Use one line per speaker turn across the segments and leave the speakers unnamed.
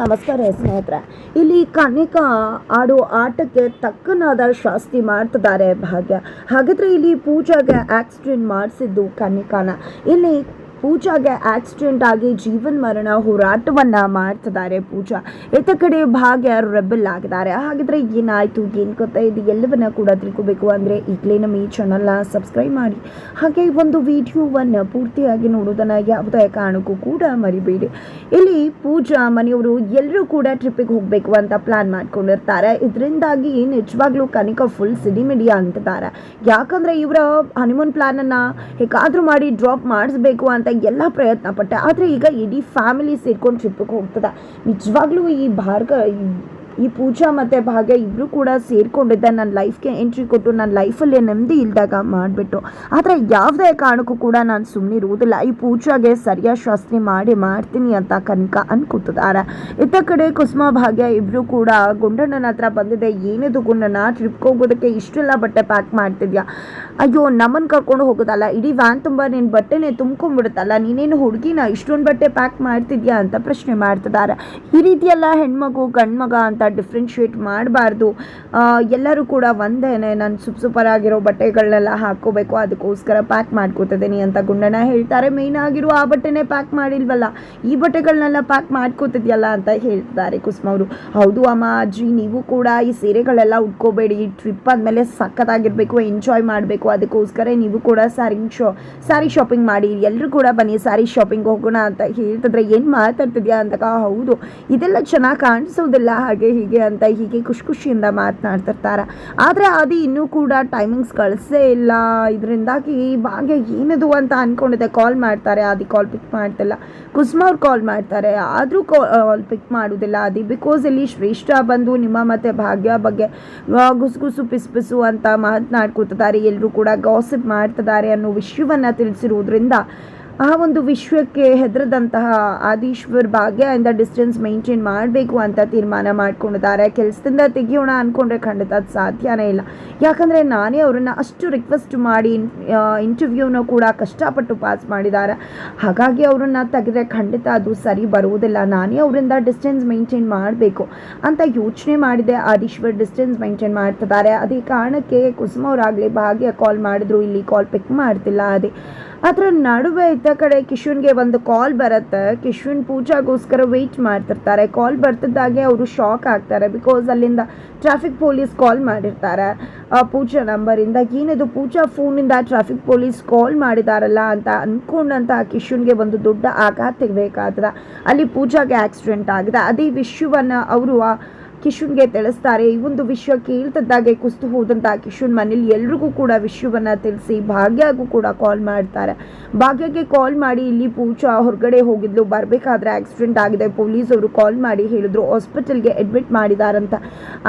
ನಮಸ್ಕಾರ ಸ್ನೇಹಿತರೆ. ಇಲ್ಲಿ ಕನ್ನಿಕಾ ಆಡೋ ಆಟಕ್ಕೆ ತಕ್ಕನಾದ ಶಾಸ್ತಿ ಮಾಡ್ತಿದ್ದಾರೆ ಭಾಗ್ಯ. ಹಾಗಾದ್ರೆ ಇಲ್ಲಿ ಪೂಜಾಗೆ ಆಕ್ಸಿಡೆಂಟ್ ಮಾಡಿಸಿದ್ದು ಕನಿಕಾನ. ಇಲ್ಲಿ ಪೂಜಾಗೆ ಆಕ್ಸಿಡೆಂಟ್ ಆಗಿ ಜೀವನ್ ಮರಣ ಹೋರಾಟವನ್ನ ಮಾಡ್ತಿದ್ದಾರೆ ಪೂಜಾ. ಇತ್ತ ಕಡೆ ಭಾಗ್ಯ ರೆಬಲ್ ಆಗಿದ್ದಾರೆ. ಹಾಗಿದ್ರೆ ಏನಾಯ್ತು, ಏನ್ ಗೊತ್ತಾ? ಇದು ಎಲ್ಲವನ್ನ ಕೂಡ ತಿಳ್ಕೊಬೇಕು ಅಂದ್ರೆ ಈಗಲೇ ನಮ್ಮ ಈ ಚಾನಲ್ನ ಸಬ್ಸ್ಕ್ರೈಬ್ ಮಾಡಿ. ಹಾಗೆ ಒಂದು ವಿಡಿಯೋವನ್ನ ಪೂರ್ತಿಯಾಗಿ ನೋಡೋದನ್ನ ಯಾವುದೇ ಕಾರಣಕ್ಕೂ ಕೂಡ ಮರಿಬೇಡಿ. ಇಲ್ಲಿ ಪೂಜಾ ಮನೆಯವರು ಎಲ್ಲರೂ ಕೂಡ ಟ್ರಿಪ್ಪಿಗೆ ಹೋಗಬೇಕು ಅಂತ ಪ್ಲಾನ್ ಮಾಡ್ಕೊಂಡಿರ್ತಾರೆ. ಇದರಿಂದಾಗಿ ನಿಜವಾಗ್ಲೂ ಕನಿಕ ಫುಲ್ ಸಿಡಿಮಿಡಿ ಅಂತಿದ್ದಾರೆ. ಯಾಕಂದ್ರೆ ಇವರ ಹನಿಮೂನ್ ಪ್ಲಾನ್ ಅನ್ನ ಹೇಗಾದ್ರೂ ಮಾಡಿ ಡ್ರಾಪ್ ಮಾಡಿಸ್ಬೇಕು ಅಂತ ಎಲ್ಲ ಪ್ರಯತ್ನ ಪಟ್ಟೆ ಆದರೆ ಈಗ ಇಡೀ ಫ್ಯಾಮಿಲಿ ಸೇರ್ಕೊಂಡು ಟ್ರಿಪ್ಪಿಗೆ ಹೋಗ್ತದೆ. ನಿಜವಾಗ್ಲೂ ಈ ಭಾರ್ಗ ಈ- ಪೂಜಾ ಮತ್ತು ಭಾಗ್ಯ ಇಬ್ಬರು ಕೂಡ ಸೇರ್ಕೊಂಡಿದ್ದ ನನ್ನ ಲೈಫ್ಗೆ ಎಂಟ್ರಿ ಕೊಟ್ಟು ನನ್ನ ಲೈಫಲ್ಲೇ ನೆಮ್ಮದಿ ಇಲ್ದಾಗ ಮಾಡಿಬಿಟ್ಟು. ಆದರೆ ಯಾವುದೇ ಕಾರಣಕ್ಕೂ ಕೂಡ ನಾನು ಸುಮ್ಮನೆ ಇರುವುದಿಲ್ಲ. ಈ ಪೂಜಾಗೆ ಸರಿಯಾದ ಶಾಸ್ತ್ರಿ ಮಾಡಿ ಮಾಡ್ತೀನಿ ಅಂತ ಕನಕ ಅನ್ಕೋತಿದ್ದಾರೆ. ಇತ್ತ ಕಡೆ ಕುಸುಮ ಭಾಗ್ಯ ಇಬ್ಬರು ಕೂಡ ಗುಂಡಣ್ಣನ ಹತ್ರ ಬಂದಿದೆ. ಏನಿದು ಗುಂಡಣ್ಣ? ಟ್ರಿಪ್ಗೆ ಹೋಗೋದಕ್ಕೆ ಇಷ್ಟೆಲ್ಲ ಬಟ್ಟೆ ಪ್ಯಾಕ್ ಮಾಡ್ತಿದ್ಯಾ? ಅಯ್ಯೋ ನಮ್ಮನ್ನು ಕರ್ಕೊಂಡು ಹೋಗೋದಲ್ಲ. ಇಡೀ ವ್ಯಾನ್ ತುಂಬ ನಿನ್ನ ಬಟ್ಟೆನೇ ತುಂಬ್ಕೊಂಡ್ಬಿಡುತ್ತಲ್ಲ. ನೀನೇನು ಹುಡುಗಿನ ಇಷ್ಟೊಂದು ಬಟ್ಟೆ ಪ್ಯಾಕ್ ಮಾಡ್ತಿದ್ಯಾ ಅಂತ ಪ್ರಶ್ನೆ ಮಾಡ್ತಿದ್ದಾರೆ. ಈ ರೀತಿಯೆಲ್ಲ ಹೆಣ್ಮಗು, ಗಂಡ್ಮಗ ಅಂತ ಡಿಫ್ರೆನ್ಶಿಯೇಟ್ ಮಾಡಬಾರ್ದು. ಎಲ್ಲರೂ ಕೂಡ ಒಂದೇನೆ, ನಾನು ಸೂಪ್ ಸೂಪರ್ ಆಗಿರೋ ಬಟ್ಟೆಗಳನ್ನೆಲ್ಲ ಹಾಕೋಬೇಕು ಅದಕ್ಕೋಸ್ಕರ ಪ್ಯಾಕ್ ಮಾಡ್ಕೋತಿದ್ದೀನಿ ಅಂತ ಗುಂಡಣ್ಣ ಹೇಳ್ತಾರೆ. ಮೇಯ್ನ್ ಆಗಿರೋ ಆ ಬಟ್ಟೆನೇ ಪ್ಯಾಕ್ ಮಾಡಿಲ್ವಲ್ಲ, ಈ ಬಟ್ಟೆಗಳನ್ನೆಲ್ಲ ಪ್ಯಾಕ್ ಮಾಡ್ಕೋತಿದ್ಯಲ್ಲ ಅಂತ ಹೇಳ್ತಾರೆ ಕುಸುಮ ಅವರು. ಹೌದು ಅಮ್ಮ ಅಜ್ಜಿ, ನೀವು ಕೂಡ ಈ ಸೀರೆಗಳೆಲ್ಲ ಉಟ್ಕೋಬೇಡಿ. ಟ್ರಿಪ್ ಆದಮೇಲೆ ಸಖತ್ತಾಗಿರಬೇಕು ಎಂಜಾಯ್ ಮಾಡಬೇಕು. ಅದಕ್ಕೋಸ್ಕರ ನೀವು ಕೂಡ ಸ್ಯಾರಿ ಶೋ ಸ್ಯಾರಿ ಶಾಪಿಂಗ್ ಮಾಡಿ. ಎಲ್ಲರೂ ಕೂಡ ಬನ್ನಿ ಸ್ಯಾರಿ ಶಾಪಿಂಗ್ ಹೋಗೋಣ ಅಂತ ಹೇಳ್ತಿದ್ರೆ ಏನು ಮಾತಾಡ್ತಿದ್ಯಾ ಅಂತ ಹೌದು, ಇದೆಲ್ಲ ಚೆನ್ನಾಗಿ ಕಾಣಿಸೋದಿಲ್ಲ. ಹಾಗೆ ಹೀಗೆ ಅಂತ ಹೀಗೆ ಖುಷಿ ಖುಷಿಯಿಂದ ಮಾತನಾಡ್ತಿರ್ತಾರೆ. ಆದರೆ ಅದು ಇನ್ನೂ ಕೂಡ ಟೈಮಿಂಗ್ಸ್ ಕಳಿಸೇ ಇಲ್ಲ. ಇದರಿಂದಾಗಿ ಭಾಗ್ಯ ಏನದು ಅಂತ ಅಂದ್ಕೊಂಡಿದ್ದೆ ಕಾಲ್ ಮಾಡ್ತಾರೆ. ಆದಿ ಕಾಲ್ ಪಿಕ್ ಮಾಡ್ತಿಲ್ಲ. ಕುಸುಮ ಅವ್ರು ಕಾಲ್ ಮಾಡ್ತಾರೆ. ಆದರೂ ಕಾಲ್ ಪಿಕ್ ಮಾಡೋದಿಲ್ಲ ಅದಿ ಬಿಕಾಸ್ ಇಲ್ಲಿ ಶ್ರೇಷ್ಠ ಬಂದು ನಿಮ್ಮ ಮತ್ತು ಭಾಗ್ಯ ಬಗ್ಗೆ ಗುಸುಗುಸು ಪಿಸ್ಪಿಸು ಪಿಸು ಅಂತ ಮಾತನಾಡ್ಕೊತಿದ್ದಾರೆ. ಎಲ್ಲರೂ ಕೂಡ ಗಾಸಿಪ್ ಮಾಡ್ತಿದ್ದಾರೆ ಅನ್ನೋ ವಿಷಯವನ್ನು ತಿಳಿಸಿರುವುದರಿಂದ ಆ ಒಂದು ವಿಶ್ವಕ್ಕೆ ಹೆದರದಂತಹ ಆದೀಶ್ವರ್ ಭಾಗ್ಯ ಇಂದ ಡಿಸ್ಟೆನ್ಸ್ ಮೇಂಟೈನ್ ಮಾಡಬೇಕು ಅಂತ ತೀರ್ಮಾನ ಮಾಡ್ಕೊಂಡಿದ್ದಾರೆ. ಕೆಲಸದಿಂದ ತೆಗಿಯೋಣ ಅಂದ್ಕೊಂಡ್ರೆ ಖಂಡಿತ ಅದು ಸಾಧ್ಯನೇ ಇಲ್ಲ. ಯಾಕಂದರೆ ನಾನೇ ಅವರನ್ನು ಅಷ್ಟು ರಿಕ್ವೆಸ್ಟ್ ಮಾಡಿ ಇಂಟರ್ವ್ಯೂನ ಕೂಡ ಕಷ್ಟಪಟ್ಟು ಪಾಸ್ ಮಾಡಿದ್ದಾರೆ. ಹಾಗಾಗಿ ಅವರನ್ನು ತೆಗೆದ್ರೆ ಖಂಡಿತ ಅದು ಸರಿ ಬರುವುದಿಲ್ಲ. ನಾನೇ ಅವರಿಂದ ಡಿಸ್ಟೆನ್ಸ್ ಮೇಂಟೈನ್ ಮಾಡಬೇಕು ಅಂತ ಯೋಚನೆ ಮಾಡಿದೆ. ಆದೀಶ್ವರ್ ಡಿಸ್ಟೆನ್ಸ್ ಮೇಂಟೈನ್ ಮಾಡ್ತಿದ್ದಾರೆ. ಅದೇ ಕಾರಣಕ್ಕೆ ಕುಸುಮ ಅವರಾಗಲಿ ಭಾಗ್ಯ ಕಾಲ್ ಮಾಡಿದ್ರು. ಇಲ್ಲಿ ಕಾಲ್ ಪಿಕ್ ಮಾಡ್ತಿಲ್ಲ ಅದೇ. ಅದರ ನಡುವೆ ಇದ್ದ ಕಡೆ ಕಿಶುನ್ಗೆ ಒಂದು ಕಾಲ್ ಬರುತ್ತೆ. ಕಿಶುನ್ ಪೂಜಾಗೋಸ್ಕರ ವೆಯ್ಟ್ ಮಾಡ್ತಿರ್ತಾರೆ. ಕಾಲ್ ಬರ್ತಿದ್ದಾಗೆ ಅವರು ಶಾಕ್ ಆಗ್ತಾರೆ ಬಿಕಾಸ್ ಅಲ್ಲಿಂದ ಟ್ರಾಫಿಕ್ ಪೊಲೀಸ್ ಕಾಲ್ ಮಾಡಿರ್ತಾರೆ. ಪೂಜಾ ನಂಬರಿಂದ ಏನಿದು ಪೂಜಾ ಫೋನಿಂದ ಟ್ರಾಫಿಕ್ ಪೊಲೀಸ್ ಕಾಲ್ ಮಾಡಿದಾರಲ್ಲ ಅಂತ ಅಂದ್ಕೊಂಡಂತ ಕಿಶುನ್ಗೆ ಒಂದು ದೊಡ್ಡ ಆಘಾತ ತೆಗಬೇಕಾದ್ರೆ ಅಲ್ಲಿ ಪೂಜಾಗೆ ಆಕ್ಸಿಡೆಂಟ್ ಆಗಿದೆ. ಅದೇ ವಿಷಯವನ್ನು ಅವರು ಆ ಕಿಶುನ್ಗೆ ತಿಳಿಸ್ತಾರೆ, ಈ ಒಂದು ವಿಷಯ ಕೇಳ್ತದ್ದಾಗೆ ಕುಸ್ತು ಹೋದಂತಹ ಕಿಶುನ್ ಮನೇಲಿ ಎಲ್ರಿಗೂ ಕೂಡ ವಿಷಯವನ್ನ ತಿಳಿಸಿ ಭಾಗ್ಯಗೂ ಕೂಡ ಕಾಲ್ ಮಾಡ್ತಾರೆ. ಭಾಗ್ಯಗೆ ಕಾಲ್ ಮಾಡಿ, ಇಲ್ಲಿ ಪೂಜಾ ಹೊರಗಡೆ ಹೋಗಿದ್ಲು, ಬರಬೇಕಾದ್ರೆ ಆಕ್ಸಿಡೆಂಟ್ ಆಗಿದೆ ಪೊಲೀಸ್ ಅವರು ಕಾಲ್ ಮಾಡಿ ಹೇಳಿದ್ರು ಹಾಸ್ಪಿಟಲ್ಗೆ ಅಡ್ಮಿಟ್ ಮಾಡಿದಾರಂತ.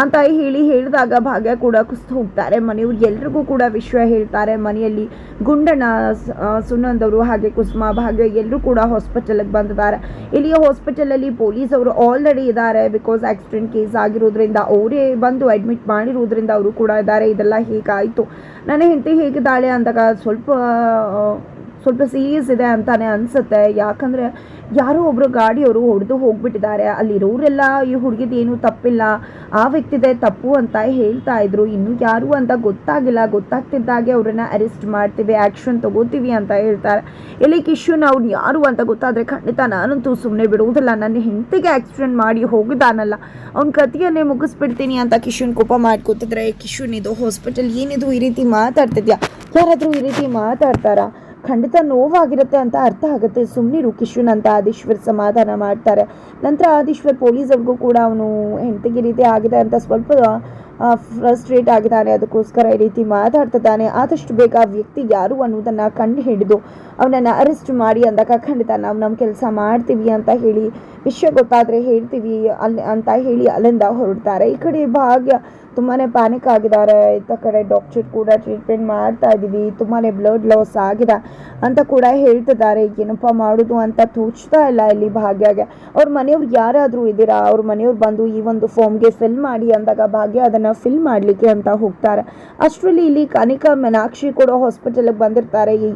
ಅಂತ ಹೇಳಿ ಹೇಳಿದಾಗ ಭಾಗ್ಯ ಕೂಡ ಕುಸ್ತು ಹೋಗ್ತಾರೆ. ಮನೆಯವ್ರು ಎಲ್ರಿಗೂ ಕೂಡ ವಿಷಯ ಹೇಳ್ತಾರೆ, ಮನೆಯಲ್ಲಿ ಗುಂಡಣ್ಣ ಸುನಂದವರು ಹಾಗೆ ಕುಸುಮ, ಭಾಗ್ಯ ಎಲ್ಲರೂ ಕೂಡ ಹಾಸ್ಪಿಟಲ್ಗೆ ಬಂದಿದ್ದಾರೆ. ಇಲ್ಲಿ ಹಾಸ್ಪಿಟಲಲ್ಲಿ ಪೊಲೀಸ್ ಅವರು ಆಲ್ರೆಡಿ ಇದ್ದಾರೆ ಬಿಕಾಸ್ ಆಕ್ಸಿಡೆಂಟ್ ಕೇಸ್ ಆಗಿರೋದ್ರಿಂದ ಅವರೇ ಬಂದು ಅಡ್ಮಿಟ್ ಮಾಡಿರೋದ್ರಿಂದ ಅವರು ಕೂಡ ಇದ್ದಾರೆ. ಇದೆಲ್ಲ ಹೇಗಾಯಿತು? ನನ್ನ ಹೆಂಡತಿ ಹೇಗಿದ್ದಾಳೆ ಅಂದಾಗ ಸ್ವಲ್ಪ ಸ್ವಲ್ಪ ಸೀರಿಯಸ್ ಇದೆ ಅಂತಾನೆ ಅನಿಸುತ್ತೆ. ಯಾಕಂದರೆ ಯಾರೋ ಒಬ್ಬರು ಗಾಡಿಯವರು ಹೊಡೆದು ಹೋಗ್ಬಿಟ್ಟಿದ್ದಾರೆ. ಅಲ್ಲಿರೋರೆಲ್ಲ ಈ ಹುಡುಗಿದ ಏನು ತಪ್ಪಿಲ್ಲ. ಆ ವ್ಯಕ್ತಿದೆ ತಪ್ಪು ಅಂತ ಹೇಳ್ತಾ ಇದ್ರು. ಇನ್ನು ಯಾರು ಅಂತ ಗೊತ್ತಾಗಿಲ್ಲ. ಗೊತ್ತಾಗ್ತಿದ್ದಾಗೆ ಅವ್ರನ್ನ ಅರೆಸ್ಟ್ ಮಾಡ್ತೀವಿ ಆ್ಯಕ್ಷನ್ ತಗೋತೀವಿ ಅಂತ ಹೇಳ್ತಾರೆ. ಎಲ್ಲಿ ಕಿಶುನ್ ಅವ್ರು ಯಾರು ಅಂತ ಗೊತ್ತಾದರೆ ಖಂಡಿತ ನಾನಂತೂ ಸುಮ್ಮನೆ ಬಿಡುವುದಿಲ್ಲ. ನನ್ನ ಹೆಂಡತಿಗೆ ಆಕ್ಸಿಡೆಂಟ್ ಮಾಡಿ ಹೋಗಿದ್ದಾನಲ್ಲ. ಅವ್ನ ಕತಿಯನ್ನೇ ಮುಗಿಸ್ಬಿಡ್ತೀನಿ ಅಂತ ಕಿಶುನ್ ಕೋಪ ಮಾಡ್ಕೋತಿದ್ರೆ ಕಿಶುನ್, ಇದು ಹಾಸ್ಪಿಟಲ್ ಏನಿದು? ಈ ರೀತಿ ಮಾತಾಡ್ತಿದ್ಯಾ? ಯಾರಾದರೂ ಈ ರೀತಿ ಮಾತಾಡ್ತಾರಾ? ಖಂಡಿತ ನೋವಾಗಿರುತ್ತೆ ಅಂತ ಅರ್ಥ ಆಗುತ್ತೆ. ಸುಮ್ಮನಿರು ಕಿಶುನ್ ಅಂತ ಆದೀಶ್ವರ್ ಸಮಾಧಾನ ಮಾಡ್ತಾರೆ. ನಂತರ ಆದೀಶ್ವರ್ ಪೊಲೀಸವ್ರಿಗೂ ಕೂಡ ಅವನು ಹೆಂಡತಿಗೆ ರೀತಿ ಆಗಿದೆ ಅಂತ ಸ್ವಲ್ಪ ಫ್ರಸ್ಟ್ರೇಟ್ ಆಗಿದ್ದಾನೆ. ಅದಕ್ಕೋಸ್ಕರ ಈ ರೀತಿ ಮಾತಾಡ್ತಿದ್ದಾನೆ ಆದಷ್ಟು ಬೇಗ ಆ ವ್ಯಕ್ತಿ ಯಾರು ಅನ್ನೋದನ್ನು ಕಂಡು ಹಿಡಿದು ಅವನನ್ನು ಅರೆಸ್ಟ್ ಮಾಡಿ ಅಂದಾಗ ಖಂಡಿತ ನಾವು ನಮ್ಮ ಕೆಲಸ ಮಾಡ್ತೀವಿ ಅಂತ ಹೇಳಿ, ವಿಷಯ ಗೊತ್ತಾದರೆ ಹೇಳ್ತೀವಿ ಅಲ್ಲಿ ಅಂತ ಹೇಳಿ ಅಲ್ಲಿಂದ ಹೊರಡ್ತಾರೆ. ಈ ಕಡೆ ಭಾಗ್ಯ ತುಂಬಾ ಪ್ಯಾನಿಕ್ ಆಗಿದ್ದಾರೆ. ಇಂಥ ಕಡೆ ಡಾಕ್ಟರ್ ಕೂಡ ಟ್ರೀಟ್ಮೆಂಟ್ ಮಾಡ್ತಾ ಇದ್ದೀವಿ ತುಂಬಾ ಬ್ಲಡ್ ಲಾಸ್ ಆಗಿದೆ ಅಂತ ಕೂಡ ಹೇಳ್ತಿದ್ದಾರೆ. ಏನಪ್ಪ ಮಾಡೋದು ಅಂತ ತೋಚ್ತಾ ಇಲ್ಲ ಇಲ್ಲಿ ಭಾಗ್ಯಗೆ. ಅವ್ರ ಮನೆಯವ್ರು ಯಾರಾದರೂ ಇದ್ದೀರಾ? ಅವ್ರ ಮನೆಯವ್ರು ಬಂದು ಈ ಒಂದು ಫಾರ್ಮ್ಗೆ ಫಿಲ್ ಮಾಡಿ ಅಂದಾಗ ಭಾಗ್ಯ ಅದನ್ನು ಫಿಲ್ ಮಾಡಲಿಕ್ಕೆ ಅಂತ ಹೋಗ್ತಾರೆ. ಅಷ್ಟರಲ್ಲಿ ಇಲ್ಲಿ ಕನಿಕಾ ಮೀನಾಕ್ಷಿ ಕೂಡ ಹಾಸ್ಪಿಟಲ್ಗೆ ಬಂದಿರ್ತಾರೆ. ಈ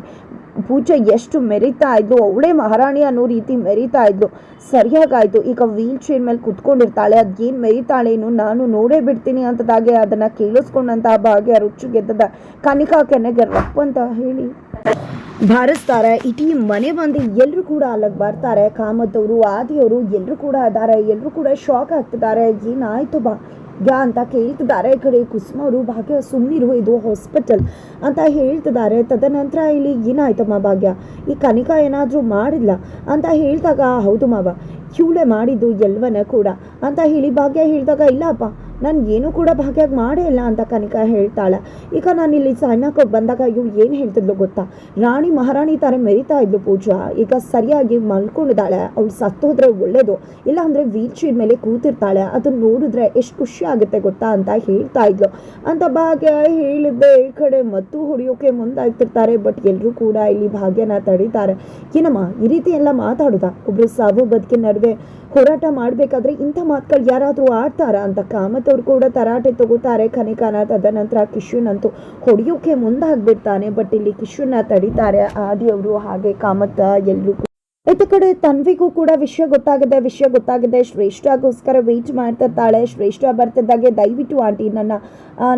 ಪೂಜೆ ಎಷ್ಟು ಮೆರಿತಾ ಇದ್ಲು? ಅವಳೇ ಮಹಾರಾಣಿ ಅನ್ನೋ ರೀತಿ ಮೆರಿತಾ ಇದ್ಲು. ಸರಿಯಾಗಾಯ್ತು. ಈಗ ವೀಲ್ ಚೇರ್ ಮೇಲೆ ಕುತ್ಕೊಂಡಿರ್ತಾಳೆ. ಅದೇನು ಮೆರಿತಾಳೇನು ನಾನು ನೋಡೇ ಬಿಡ್ತೀನಿ ಅಂತದಾಗೆ ಅದನ್ನ ಕೇಳಿಸ್ಕೊಂಡಂತ ಭಾಗ್ಯ ರುಚಿ ಗೆದ್ದದ. ಕನಿಕಾ ಕೆನೆಗೆ ರಪ್ ಅಂತ ಹೇಳಿ ಬಾರಿಸ್ತಾರೆ ಇಡೀ ಮನೆ ಬಂದು ಎಲ್ಲರೂ ಕೂಡ ಅಲ್ಲಿಗೆ ಬರ್ತಾರೆ. ಕಾಮತ್ತವರು ಆದಿಯವರು ಎಲ್ಲರೂ ಕೂಡ ಇದ್ದಾರೆ. ಎಲ್ಲರೂ ಕೂಡ ಶಾಕ್ ಆಗ್ತಿದ್ದಾರೆ. ಏನಾಯ್ತು ಬಾ? ಯಾ ಅಂತ ಕೇಳ್ತಿದ್ದಾರೆ. ಈ ಕಡೆ ಕುಸುಮ ಅವರು ಭಾಗ್ಯ ಸುಮ್ಮನಿರು ಇದು ಹಾಸ್ಪಿಟಲ್ ಅಂತ ಹೇಳ್ತಿದ್ದಾರೆ. ತದನಂತರ ಇಲ್ಲಿ ಏನಾಯ್ತಮ್ಮ ಭಾಗ್ಯ? ಈ ಕನಿಕಾ ಏನಾದರೂ ಮಾಡಿಲ್ಲ ಅಂತ ಹೇಳಿದಾಗ, ಹೌದು ಮಾವ ಕ್ಯೂಲೇ ಮಾಡಿದ್ದು ಎಲ್ವನ ಕೂಡ. ಅಂತ ಹೇಳಿ ಭಾಗ್ಯ ಹೇಳಿದಾಗ, ಇಲ್ಲಪ್ಪ ನಾನು ಏನೂ ಕೂಡ ಭಾಗ್ಯಾಗಿ ಮಾಡೇ ಇಲ್ಲ ಅಂತ ಕನಿಕಾ ಹೇಳ್ತಾಳೆ. ಈಗ ನಾನು ಇಲ್ಲಿ ಸಣ್ಣಕ್ಕೆ ಬಂದಾಗ ಇವು ಏನು ಹೇಳ್ತಿದ್ಲು ಗೊತ್ತಾ? ರಾಣಿ ಮಹಾರಾಣಿ ತಾರೆ ಮೆರಿತಾ ಇದ್ಲು ಪೂಜಾ ಈಗ ಸರಿಯಾಗಿ ಮಲ್ಕೊಂಡಿದ್ದಾಳೆ. ಅವಳು ಸತ್ತೋದ್ರೆ ಒಳ್ಳೇದು. ಇಲ್ಲ ಅಂದರೆ ವೀಲ್ ಚೇರ್ ಮೇಲೆ ಕೂತಿರ್ತಾಳೆ. ಅದನ್ನು ನೋಡಿದ್ರೆ ಎಷ್ಟು ಖುಷಿ ಆಗುತ್ತೆ ಗೊತ್ತಾ ಅಂತ ಹೇಳ್ತಾ ಇದ್ಲು. ಅಂತ ಭಾಗ್ಯ ಹೇಳಿದ್ದೆ, ಈ ಕಡೆ ಮತ್ತು ಹೊಡೆಯೋಕೆ ಮುಂದಾಗ್ತಿರ್ತಾರೆ, ಬಟ್ ಎಲ್ಲರೂ ಕೂಡ ಇಲ್ಲಿ ಭಾಗ್ಯನ ತಡೀತಾರೆ. ಏನಮ್ಮ, ಈ ರೀತಿ ಎಲ್ಲ ಮಾತಾಡೋದಾ? ಒಬ್ರು ಸಾವು ಬದುಕಿನ ನಡುವೆ ಹೋರಾಟ ಮಾಡಬೇಕಾದ್ರೆ ಇಂಥ ಮಾತುಗಳು ಯಾರಾದರೂ ಆಡ್ತಾರಾ ಅಂತ ಕಾಮತ್ ಅವ್ರು ಕೂಡ ತರಾಟೆ ತಗೋತಾರೆ. ಕನಿಕಾನ ತದನಂತರ ಕಿಶುನ್ ಅಂತೂ ಹೊಡೆಯೋಕೆ ಮುಂದಾಗ್ಬಿಡ್ತಾನೆ. ಬಟ್ ಇಲ್ಲಿ ಕಿಶುನ ತಡೀತಾರೆ. ಆದಿಯವರು ಹಾಗೆ ಕಾಮತ್ತ ಎಲ್ಲರೂ ಇತ್ತ ಕಡೆ ತನ್ವಿಗೂ ಕೂಡ ವಿಷಯ ಗೊತ್ತಾಗಿದೆ ವಿಷಯ ಗೊತ್ತಾಗಿದೆ. ಶ್ರೇಷ್ಠಗೋಸ್ಕರ ವೇಟ್ ಮಾಡ್ತಿರ್ತಾಳೆ. ಶ್ರೇಷ್ಠ ಬರ್ತಿದ್ದಾಗೆ ದಯವಿಟ್ಟು ಆಂಟಿ ನನ್ನ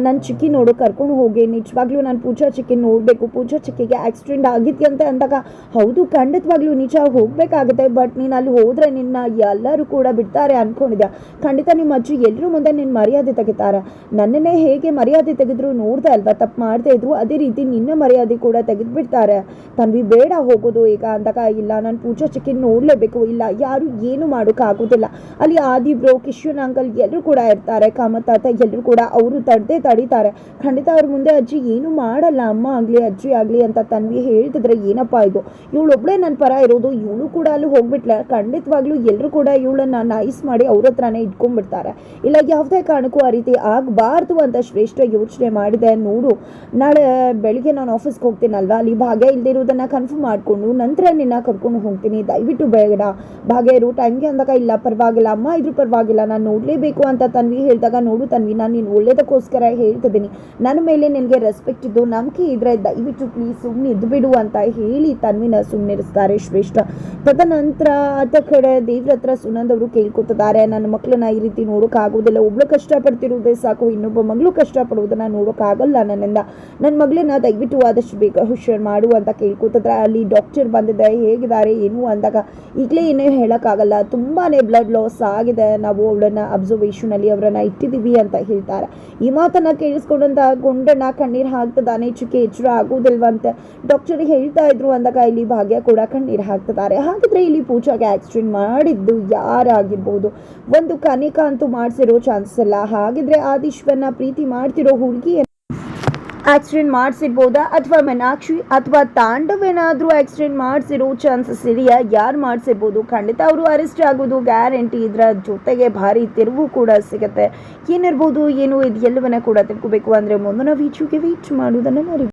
ನನ್ನ ಚಿಕ್ಕಿ ನೋಡು, ಕರ್ಕೊಂಡು ಹೋಗಿ. ನಿಜವಾಗ್ಲೂ ನಾನು ಪೂಜಾ ಚಿಕ್ಕಿ ನೋಡಬೇಕು. ಪೂಜಾ ಚಿಕ್ಕಿಗೆ ಆಕ್ಸಿಡೆಂಟ್ ಆಗಿದ್ಯಂತೆ ಅಂದಾಗ, ಹೌದು, ಖಂಡಿತವಾಗ್ಲೂ ನಿಜ ಹೋಗಬೇಕಾಗುತ್ತೆ. ಬಟ್ ನೀನು ಅಲ್ಲಿ ಹೋದರೆ ನಿನ್ನ ಎಲ್ಲರೂ ಕೂಡ ಬಿಡ್ತಾರೆ ಅನ್ಕೊಂಡಿದ್ಯಾ? ಖಂಡಿತ ನಿಮ್ಮ ಅಜ್ಜಿ ಎಲ್ಲರೂ ಮುಂದೆ ನಿನ್ನ ಮರ್ಯಾದೆ ತೆಗಿತಾರೆ. ನನ್ನನ್ನೇ ಹೇಗೆ ಮರ್ಯಾದೆ ತೆಗೆದ್ರು ನೋಡ್ದೆ ಅಲ್ವಾ? ತಪ್ಪು ಮಾಡ್ತಾ ಇದ್ರು, ಅದೇ ರೀತಿ ನಿನ್ನ ಮರ್ಯಾದೆ ಕೂಡ ತೆಗೆದುಬಿಡ್ತಾರೆ. ತನ್ವಿ ಬೇಡ ಹೋಗೋದು ಈಗ ಅಂದಾಗ, ಇಲ್ಲ, ನಾನು ಚಿಕ್ಕಿ ನೋಡಲೇಬೇಕು. ಇಲ್ಲ, ಯಾರು ಏನು ಮಾಡೋಕ್ಕಾಗೋದಿಲ್ಲ ಅಲ್ಲಿ ಆದಿಬ್ರು ಕಿಶನ್ ಅಂಕಲ್ ಎಲ್ಲರೂ ಕೂಡ ಇರ್ತಾರೆ. ಕಾಮತಾತ ಎಲ್ಲರೂ ಕೂಡ ಅವರು ತಡದೆ ತಡೀತಾರೆ. ಖಂಡಿತ ಅವ್ರ ಮುಂದೆ ಅಜ್ಜಿ ಏನು ಮಾಡಲ್ಲ. ಅಮ್ಮ ಆಗಲಿ, ಅಜ್ಜಿ ಆಗಲಿ ಅಂತ ತನ್ವಿ ಹೇಳ್ತಿದ್ರೆ ಏನಪ್ಪ ಇದು? ಇವಳೊಬ್ಳೆ ನನ್ನ ಪರ ಇರೋದು. ಇವಳು ಕೂಡ ಅಲ್ಲಿ ಹೋಗ್ಬಿಟ್ಲೆ. ಖಂಡಿತವಾಗ್ಲೂ ಎಲ್ಲರೂ ಕೂಡ ಇವಳನ್ನ ನೈಸ್ ಮಾಡಿ ಅವ್ರ ಹತ್ರನೇ ಇಟ್ಕೊಂಡ್ಬಿಡ್ತಾರೆ. ಇಲ್ಲ, ಯಾವುದೇ ಕಾರಣಕ್ಕೂ ಆ ರೀತಿ ಆಗಬಾರ್ದು ಅಂತ ಶ್ರೇಷ್ಠ ಯೋಚನೆ ಮಾಡಿದೆ. ನೋಡು, ನಾಳೆ ಬೆಳಿಗ್ಗೆ ನಾನು ಆಫೀಸ್ಗೆ ಹೋಗ್ತೀನಲ್ವಾ? ಅಲ್ಲಿ ಭಾಗ್ಯ ಇಲ್ಲದೆ ಇರೋದನ್ನ ಕನ್ಫರ್ಮ್ ಮಾಡಿಕೊಂಡು ನಂತರ ನಿನ್ನ ಕರ್ಕೊಂಡು ಹೋಗ್ತೀನಿ. ದಯವಿಟ್ಟು ಬೇಡ. ಭಾಗ್ಯ ಟೈಮ್ಗೆ ಅಂದಾಗ ಇಲ್ಲ, ಪರವಾಗಿಲ್ಲ, ಅಮ್ಮ ಇದ್ರು ಪರವಾಗಿಲ್ಲ, ನಾನು ನೋಡಲೇಬೇಕು ಅಂತ ತನ್ವಿ ಹೇಳಿದಾಗ, ನೋಡು ತನ್ವಿ, ನಾನು ನೀನು ಒಳ್ಳೇದಕ್ಕೋಸ್ಕರ ಹೇಳ್ತಿದ್ದೀನಿ. ನನ್ನ ಮೇಲೆ ನಿನಗೆ ರೆಸ್ಪೆಕ್ಟ್ ಇದ್ದು, ನಂಬಿಕೆ ಇದ್ರೆ ದಯವಿಟ್ಟು ಪ್ಲೀಸ್ ಸುಮ್ಮನೆ ಇದ್ದು ಬಿಡು ಅಂತ ಹೇಳಿ ತನ್ವಿನ ಸುಮ್ಮನಿರಿಸ್ತಾರೆ ಶ್ರೇಷ್ಠ. ತದನಂತರ ಆತ ಕಡೆ ದೇವ್ರ ಹತ್ರ ಸುನಂದ್ ಅವರು ಕೇಳ್ಕೊತಿದ್ದಾರೆ, ನನ್ನ ಮಕ್ಕಳನ್ನ ಈ ರೀತಿ ನೋಡೋಕ್ಕಾಗೋದಿಲ್ಲ ಒಬ್ಳು ಕಷ್ಟಪಡ್ತಿರೋದೇ ಸಾಕು, ಇನ್ನೊಬ್ಬ ಮಗಳು ಕಷ್ಟಪಡುವುದನ್ನ ನೋಡೋಕ್ಕಾಗಲ್ಲ ನನ್ನಿಂದ. ನನ್ನ ಮಗಳನ್ನ ದಯವಿಟ್ಟು ಆದಷ್ಟು ಬೇಗ ಹುಷಾರು ಮಾಡು ಅಂತ ಕೇಳ್ಕೊತಿದ್ರೆ ಅಲ್ಲಿ ಡಾಕ್ಟರ್ ಬಂದಿದ್ದಾರೆ ಹೇಗಿದ್ದಾರೆ ಅಂದಾಗ ಈಗಲೇ ಏನೇ ಹೇಳೋಕ್ಕಾಗಲ್ಲ. ತುಂಬಾ ಬ್ಲಡ್ ಲಾಸ್ ಆಗಿದೆ. ನಾವು ಅವಳನ್ನ ಅಬ್ಸರ್ವೇಷನಲ್ಲಿ ಅವರನ್ನ ಇಟ್ಟಿದ್ದೀವಿ ಅಂತ ಹೇಳ್ತಾರೆ. ಈ ಮಾತನ್ನ ಕೇಳಿಸ್ಕೊಂಡಂತ ಗುಂಡಣ್ಣ ಕಣ್ಣೀರು ಹಾಕ್ತದಾನೆ ಚುಕ್ಕೆ ಎಚ್ಚರ ಆಗೋದಿಲ್ವಂತೆ ಡಾಕ್ಟರ್ ಹೇಳ್ತಾ ಇದ್ರು ಅಂದಾಗ ಇಲ್ಲಿ ಭಾಗ್ಯ ಕೂಡ ಕಣ್ಣೀರು ಹಾಕ್ತಿದ್ದಾರೆ. ಹಾಗಿದ್ರೆ ಇಲ್ಲಿ ಪೂಜಾಗೆ ಆಕ್ಸಿಡೆಂಟ್ ಮಾಡಿದ್ದು ಯಾರಾಗಿರ್ಬೋದು? ಒಂದು ಕನಿಕಾ ಅಂತೂ ಮಾಡಿಸಿರೋ ಚಾನ್ಸಸ್ ಇಲ್ಲ ಹಾಗಿದ್ರೆ ಆದಿಶ್ವನ್ನ ಪ್ರೀತಿ ಮಾಡ್ತಿರೋ ಹುಡುಗಿ ಆಕ್ಸಿಡೆಂಟ್ ಮಾಡಿಸಿರ್ಬೋದಾ? ಅಥವಾ ಮೀನಾಕ್ಷಿ ಅಥವಾ ತಾಂಡವ್ ಏನಾದರೂ ಆಕ್ಸಿಡೆಂಟ್ ಮಾಡಿಸಿರೋ ಚಾನ್ಸಸ್ ಇದೆಯಾ ಯಾರು ಮಾಡಿಸಿರ್ಬೋದು? ಖಂಡಿತ ಅವರು ಅರೆಸ್ಟ್ ಆಗೋದು ಗ್ಯಾರಂಟಿ ಇದರ ಜೊತೆಗೆ ಭಾರಿ ತಿರುವು ಕೂಡ ಸಿಗುತ್ತೆ. ಏನಿರ್ಬೋದು, ಏನು ಇದು ಎಲ್ಲವನ್ನ ಕೂಡ ತಿಳ್ಕೋಬೇಕು ಅಂದರೆ ಮುಂದಿನ ವೀಡಿಯೋಗೆ ವೀಚ್ ಮಾಡೋದನ್ನು ಮರಿ